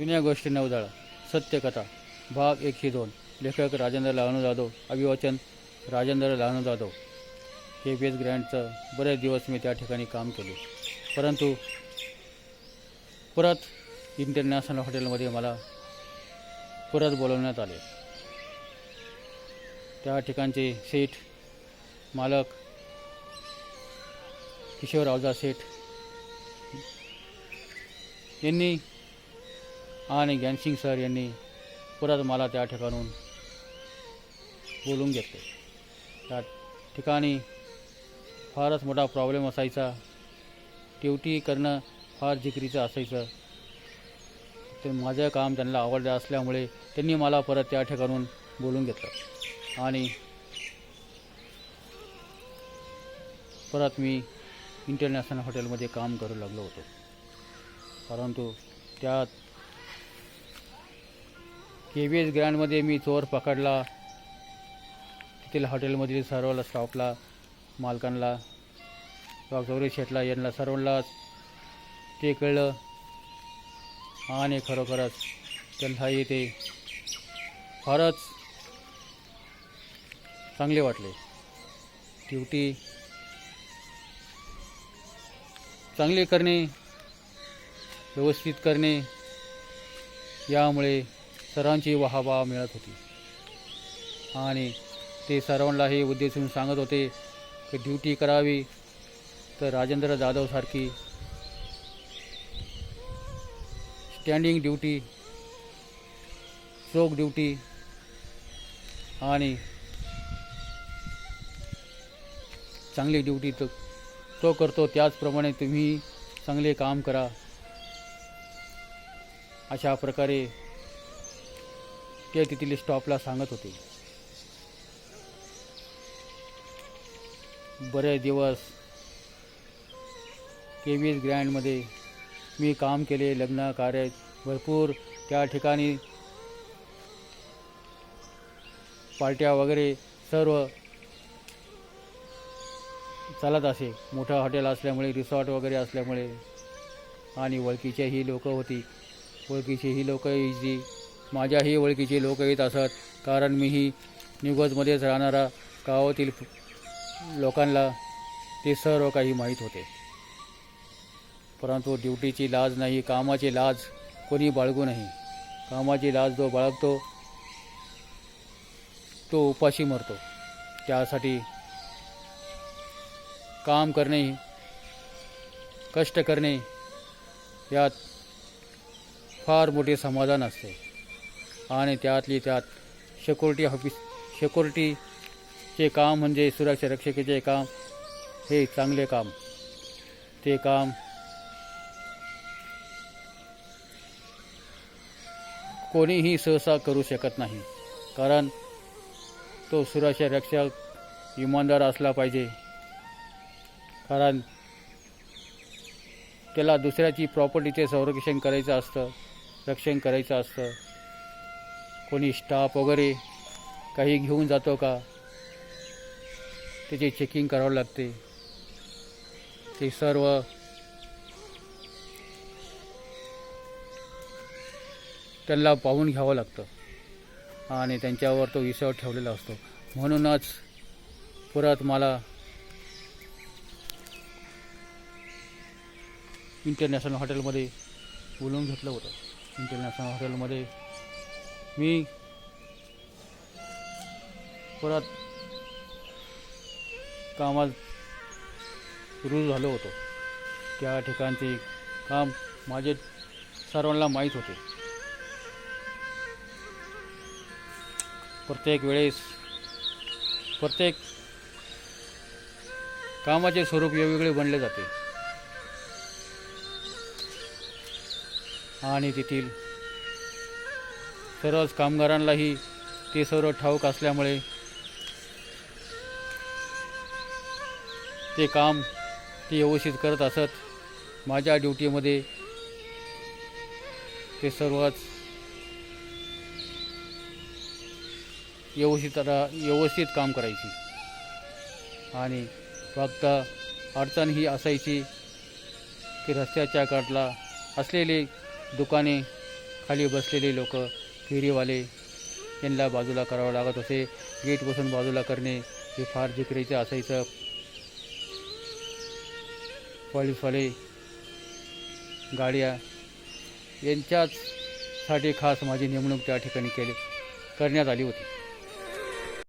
जुन्या गोष्टी नवदळ सत्यकथा. भाग एकशे दोन. लेखक राजेंद्र लहानू जाधव. अभिवाचन Rajendra Lahanu Jadhav. K P S ग्रँडचं बरेच दिवस मी त्या ठिकाणी काम केले. परंतु परत इंटरनॅशनल हॉटेलमध्ये मला परत बोलवण्यात आले. त्या ठिकाणचे सेठ मालक किशोर आवजा सेठ यांनी आणि ज्ञानसिंग सर यांनी परत मला त्या ठिकाणून बोलून घेतले. त्या ठिकाणी फारच मोठा प्रॉब्लेम असायचा. ड्युटी करणं फार जिकरीचं असायचं. ते माझं काम त्यांना आवडलं असल्यामुळे त्यांनी मला परत त्या ठिकाणून बोलून घेतलं. आणि परत मी इंटरनॅशनल हॉटेलमध्ये काम करू लागलो होतो. परंतु त्यात के बी एस ग्रँडमध्ये मी चोर पकडला. तिथील हॉटेलमधील सर्वला स्टाफला मालकांना किंवा गौरी शेटला यांना सर्वांना ते कळलं. आणि खरोखरच त्यांना येते फारच चांगले वाटले. ड्युटी चांगले करणे व्यवस्थित करणे यामुळे सर्वांची वाहवा मिळत होती. आणि ते सर्वांनाही उद्देशून सांगत होते की ड्युटी करावी तर राजेंद्र जाधवसारखी स्टँडिंग ड्युटी चोख ड्युटी आणि चांगली ड्युटी तो तो करतो. त्याचप्रमाणे तुम्ही चांगले काम करा. अशा प्रकारे ते तिथील स्टॉपला सांगत होते. बरेच दिवस केवीस ग्रँडमध्ये मी काम केले लग्न कार्य भरपूर. त्या ठिकाणी पार्ट्या वगैरे सर्व चालत असे. मोठं हॉटेल असल्यामुळे रिसॉर्ट वगैरे असल्यामुळे. आणि ओळखीचे ही लोकं होती. ओळखीचीही लोक लोकं जी माझ्याही ओळखीची लोक येत असत. कारण मीही निगोजमध्येच राहणारा गावातील लोकांना ते सर्व काही माहीत होते. परंतु ड्युटीची लाज नाही कामाची लाज कोणी बाळगू नाही कामाची लाज जो बाळगतो तो उपाशी मरतो. त्यासाठी काम करणे कष्ट करणे यात फार मोठे समाधान असते. आणि त्यातली त्यात सेक्युरिटी ऑफिस सेक्युरिटीचे काम म्हणजे सुरक्षा रक्षकेचे काम हे चांगले काम. ते काम कोणीही सहसा करू शकत नाही. कारण तो सुरक्षा रक्षक इमानदार असला पाहिजे. कारण त्याला दुसऱ्याची प्रॉपर्टीचे संरक्षण करायचं असतं रक्षण करायचं असतं. कोणी स्टाफ वगैरे काही घेऊन जातो का? त्याचे चेकिंग करावं लागते. ते सर्व त्यांना पाहून घ्यावं लागतं. आणि त्यांच्यावर तो विषयावर ठेवलेला असतो. म्हणूनच परत मला इंटरनॅशनल हॉटेलमध्ये बोलवून घेतलं होतं. इंटरनॅशनल हॉटेलमध्ये मी परत कामात रुजू झालो होतो. त्या ठिकाणचे काम माझे सर्वांना माहीत होते. प्रत्येक वेळेस प्रत्येक कामाचे स्वरूप वेगवेगळे बनले जाते. आणि तेथील सर्वच कामगारांनाही ते सर्व ठाऊक असल्यामुळे ते काम ते व्यवस्थित करत असत. माझ्या ड्युटीमध्ये ते सर्वच व्यवस्थित व्यवस्थित काम करायची. आणि फक्त अडचण ही असायची की रस्त्याच्या काठला असलेली दुकाने खाली बसलेले लोक फेरीवाले यांना बाजूला करावं लागत असे. गेट बसून बाजूला करणे हे फार जिकरीचं असायचं. पोलीसवाले गाड्या यांच्याचसाठी खास माझी नेमणूक त्या ठिकाणी केली करण्यात आली होती.